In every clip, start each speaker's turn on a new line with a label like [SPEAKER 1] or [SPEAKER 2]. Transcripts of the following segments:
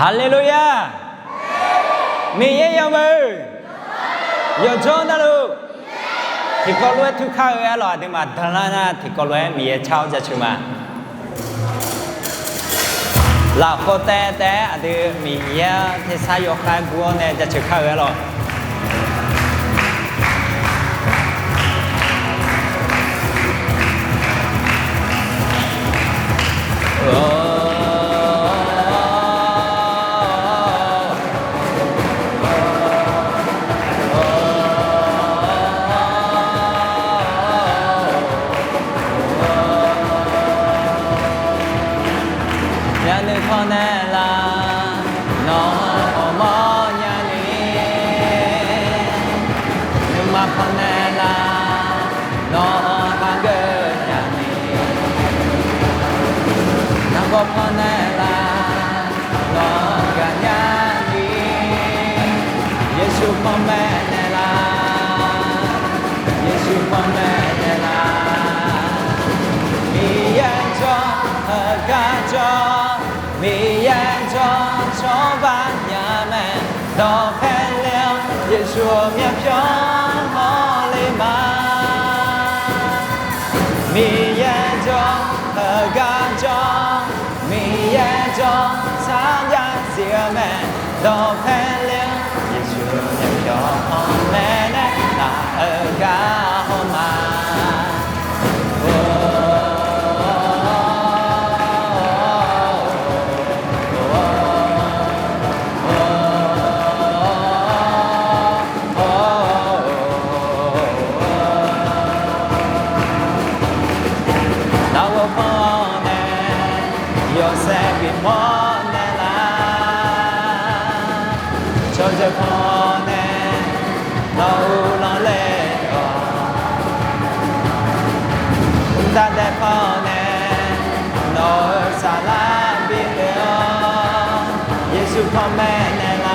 [SPEAKER 1] ฮาเลลูยา มีเยี่ยมือยจนนะลูกที่ก็รู้ทุกข้าวเอร่อยที่มาดลานั้นที่ก็รู้มีเช่าจะชิมาราก็แต่แต่อันที่มีเยี่ยที่สายกันบัวเนี่ยจะชิมข้าวเอร่อยโอ้ 내 꺼내라 너 어머냐니 눈만 꺼내라 너 당근냐니 난고 꺼내라 너가 냐니 예수 꺼내 多漂亮！越住越飘，好浪漫。米耶 jong，阿加 olimà.。漂亮！越住越飘，好美丽， 다 대포낸 널 사랑 빌려 예수 펌에 내라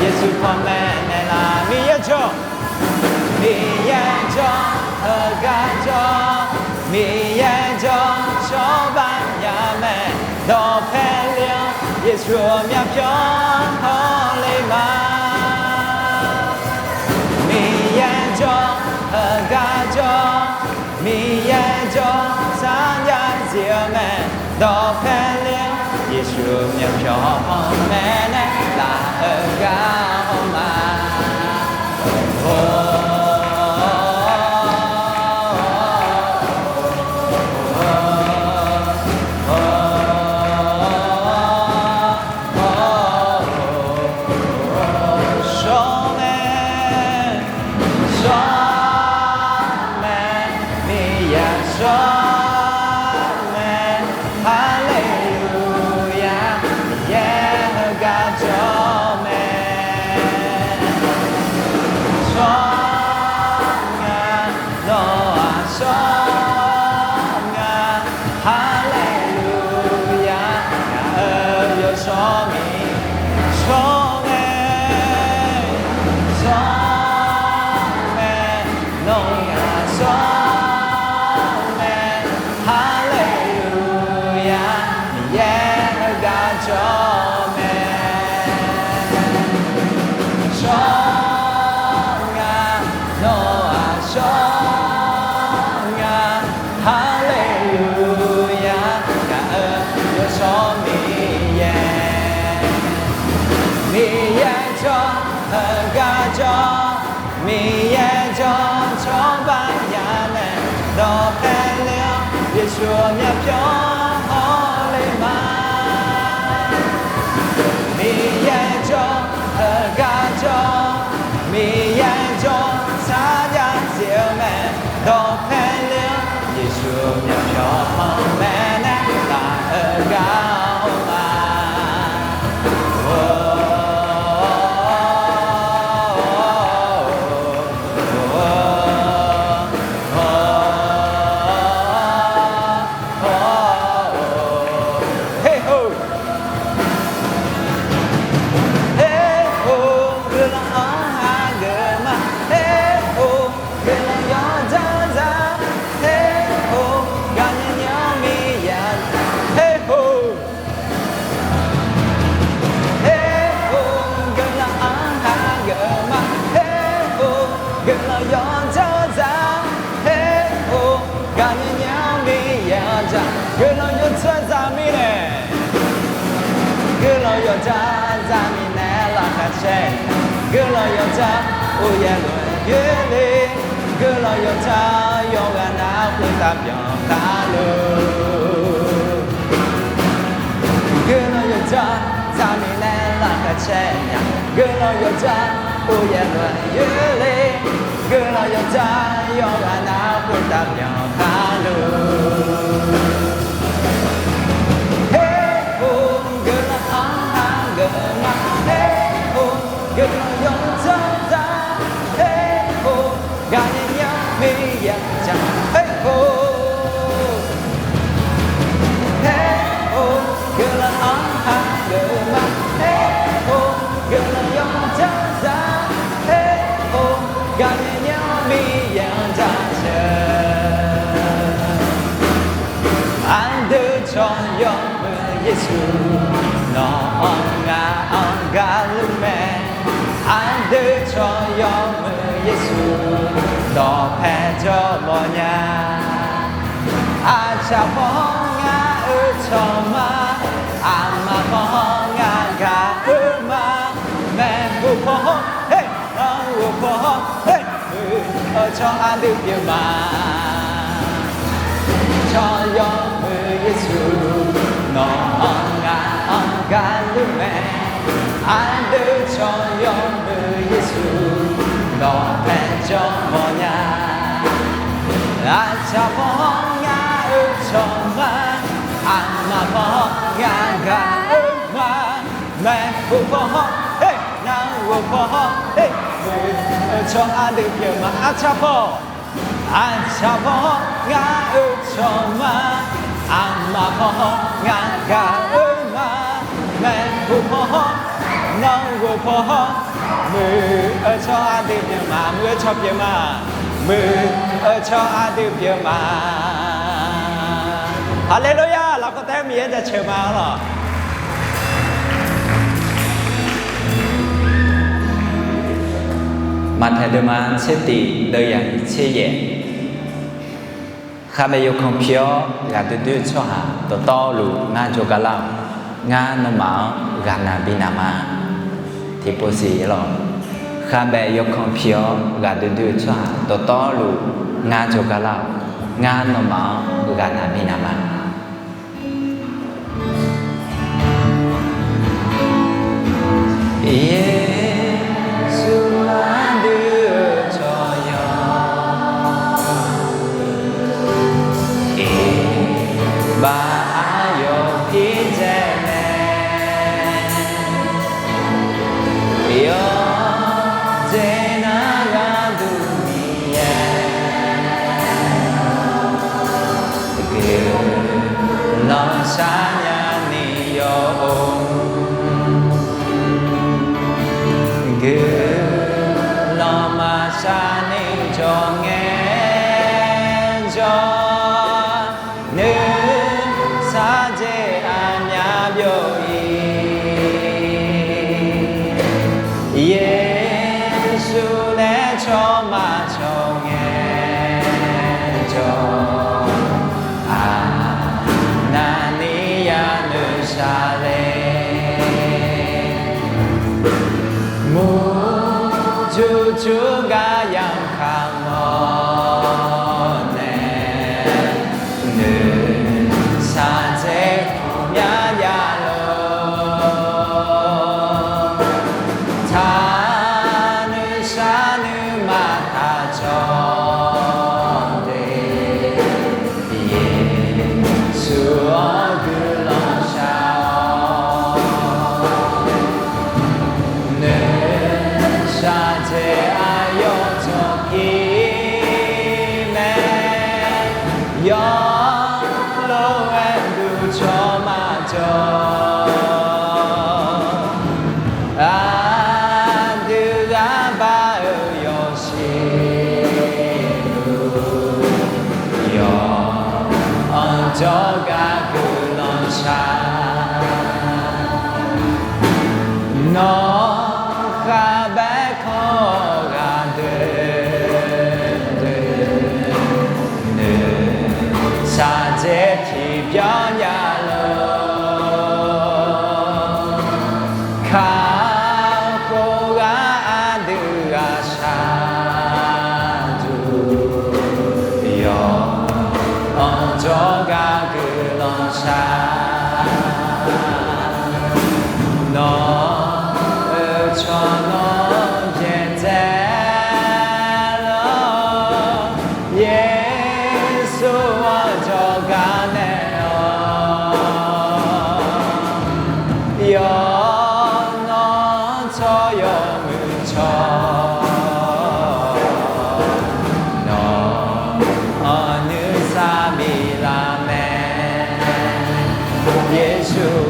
[SPEAKER 1] 예수 펌에 내라 미해줘 미해줘 허가줘 미해줘 초반야매 너 펠려 예수며 변홀리마 미해줘 허가죠 미예죠 산자 지음에 더펠리 예수님 표범에 나아가오마 너야 성 your time. လာယောက်ျားအိုရန်လွယ်ရေလေးကလာယောက်ျားယောဂနာဖွင့်တာပြောင်းတာလို့ကလာယောက်ျားဇာမီလဲလာကချက်ညာကလာယောက်ျားအိုရန်လွယ်ရေလေးကလာယောက်ျားယောဂနာဖွင့်တာပြောင်းတာလို့ 해줘 뭐냐? 아차 뻥아을 처마 아마 뻥아 가을마. 맹구포 어우포 어저 아득게마 저염의 예수 너엉가 엉가 눈에 안들 저염의 예수. Ư cho ma anh mà phố ngã gà ư ma mẹ phụ phố nông của phố mưa ở มือเออชอบอดีตเยอะมามือชอบเยอะมามือเออชอบอดีตเยอะมาฮาเลลูยาเราก็แต้มีจะเชื่อมาหรอมันแทเดมันเชื่อติเดีย่างเชเยข้าไม่ยกของเพียวอยากดื้อชัวหาตัวโตลูกงานจกะล่างานน้องหมางานนาบินามา 提波西咯，卡贝有空飘，嘎嘟嘟抓，多多路，俺就嘎啦，俺那嘛，俺那边那嘛。Dê စာစေဖြေပြညာ show.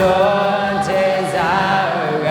[SPEAKER 1] 좋은 제자가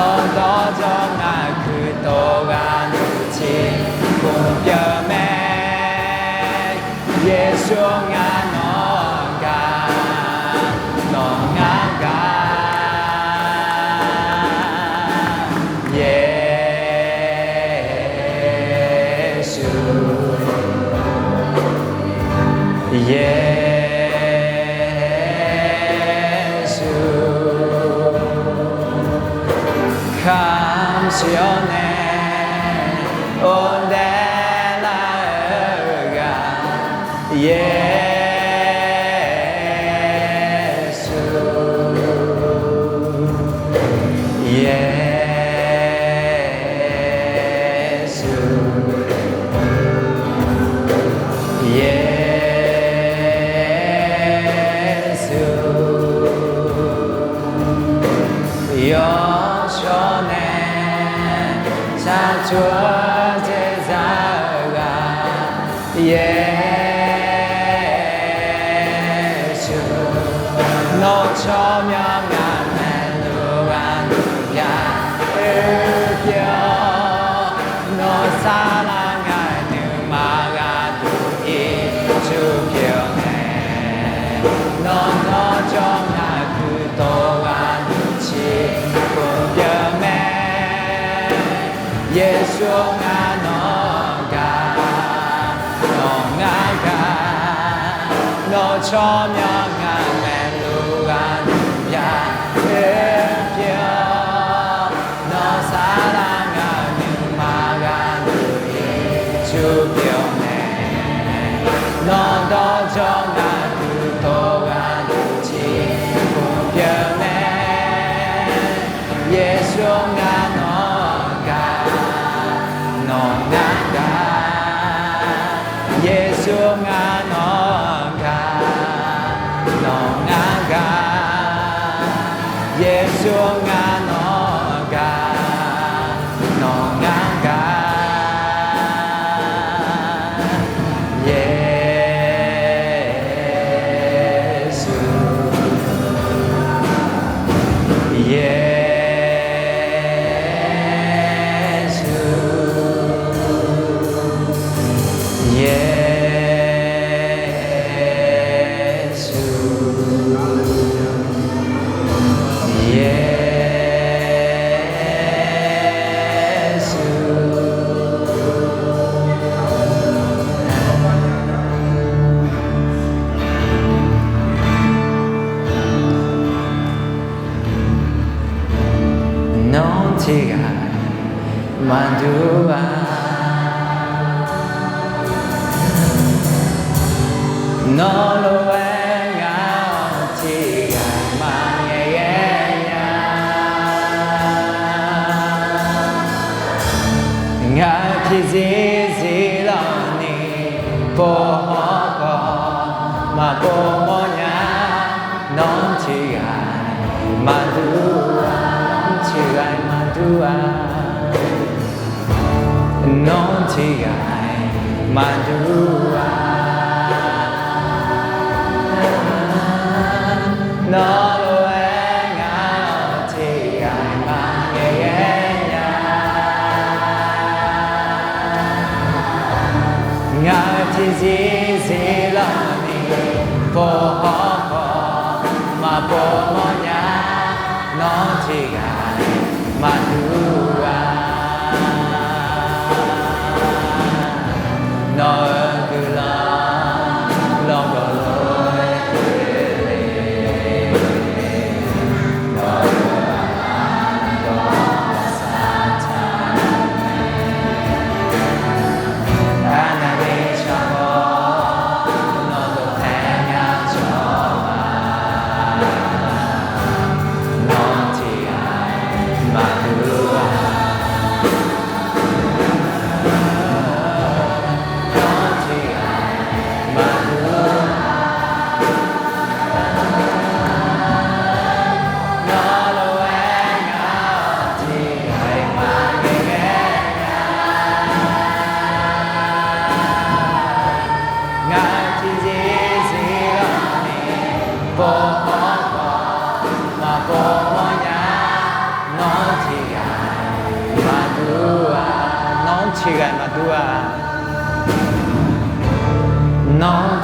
[SPEAKER 1] 썩어져나 그동안 짚고 뼈에 예수 보면 조용한 너가? 너나가 너 저면 나가. 예수 나 Mandua.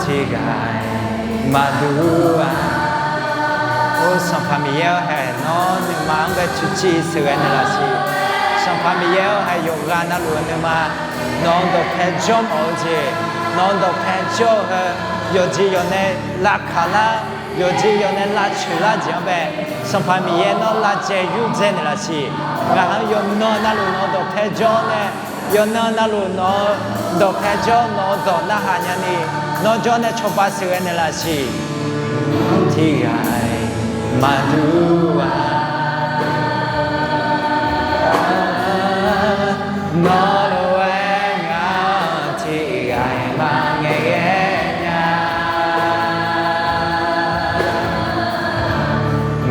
[SPEAKER 1] 지간 마두아 오 성파미여해 너는 마음과 주치 스웨나라시 성파미여해 요가나 루누마 너도 패좀 오지 너도 패죠해 요지 연애 라카나 요지 연애 라출라 지어베 성파미예 너 라제 유제네라시 나한 요너나 루너도 패죠네 요너나 루너 너 패죠 너도 나 아냐니 no jo ne cho ba se ne la si ti ai ma du a no lo we nga ti ai ma nge ge nya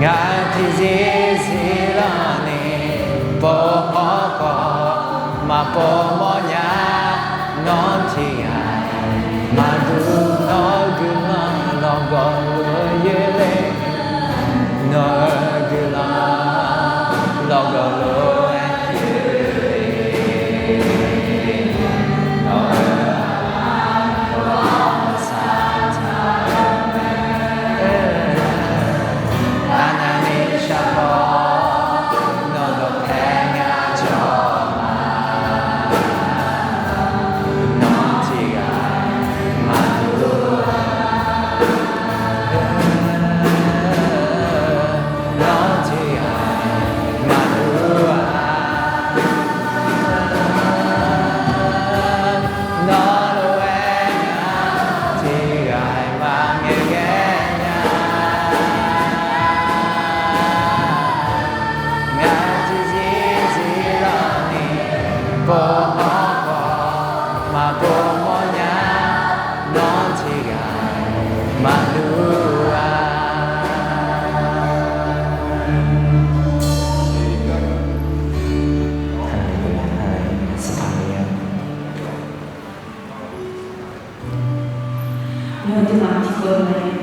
[SPEAKER 1] nga ti si si la ni po ho ko ma po mo nya non ti
[SPEAKER 2] motivati con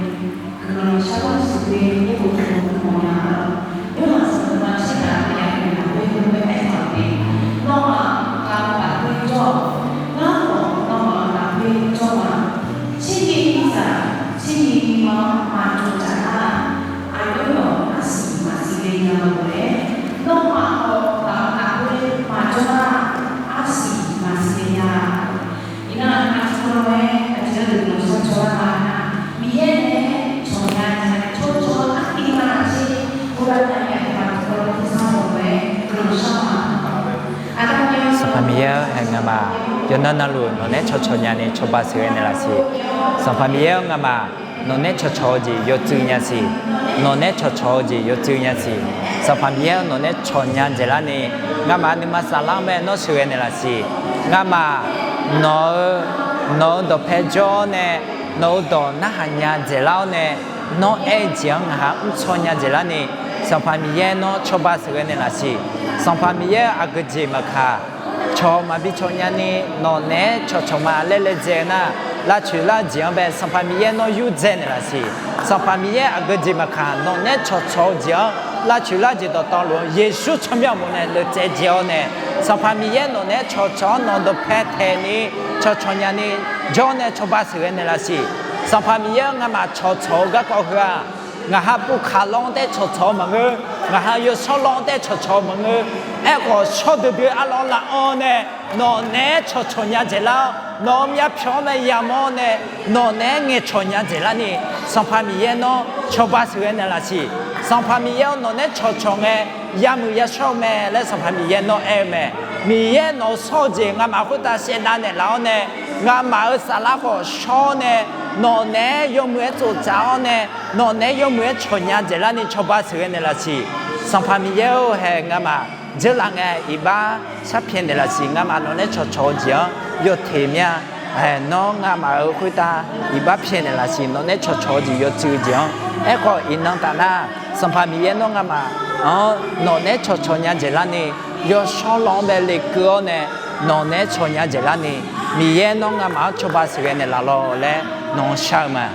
[SPEAKER 1] familiar en ama yona na lu no ne cho cho nya ne cho ba se ne la si son familiar en ama no ne cho cho ji yo tu nya si no ne cho cho ji yo tu nya si son familiar no ne cho nya je la ne nga ma ni ma sa la me no se ne la si nga ma no no do pe jo ne no do na ha nya je la ne no e jiang ha u cho nya je la ne son familiar no cho ba se ne la si son familiar a ge ji ma ka choma bi cho nya ni none cho choma lele zena la chu la jianbe san pamie no yu zenera si san pamie agadi maka none cho cho jia la chu la ji do to lo ye shu chomya mo ne le ze jia ne san pamie none cho cho non do pe te ni cho chonyani jo ne cho ba se ne la si san pamie nga ma cho cho ga ko hua nga ha bu ka long de cho cho ma ngue 我还要烧冷 yo shalonde 还老辣哦呢！老难炒炒肉在了，老 shodubu alona 了呢。上 no ne chachonya jela, no mya pyomay yamone, no ne ngye chonya jela ni, 呢 너네 여무에 쫓아오네 너네 여무에 초냐 제라니 초바스게네라시. 성파미예오 해가마 제랑에 이바 샤피엔네라시. 가마 너네 초초지어 요테미야 에너가 마을후다. 이바 피엔네라시. 너네 초초지 요지지어 에코 인낭다나. 성파미예노가 마 어, 너네 초초냐 제라니. 요 샬롬벨리 그오네. 너네 초냐 제라니. 미예노가 마 초바스게네라로레. 侬下嘛？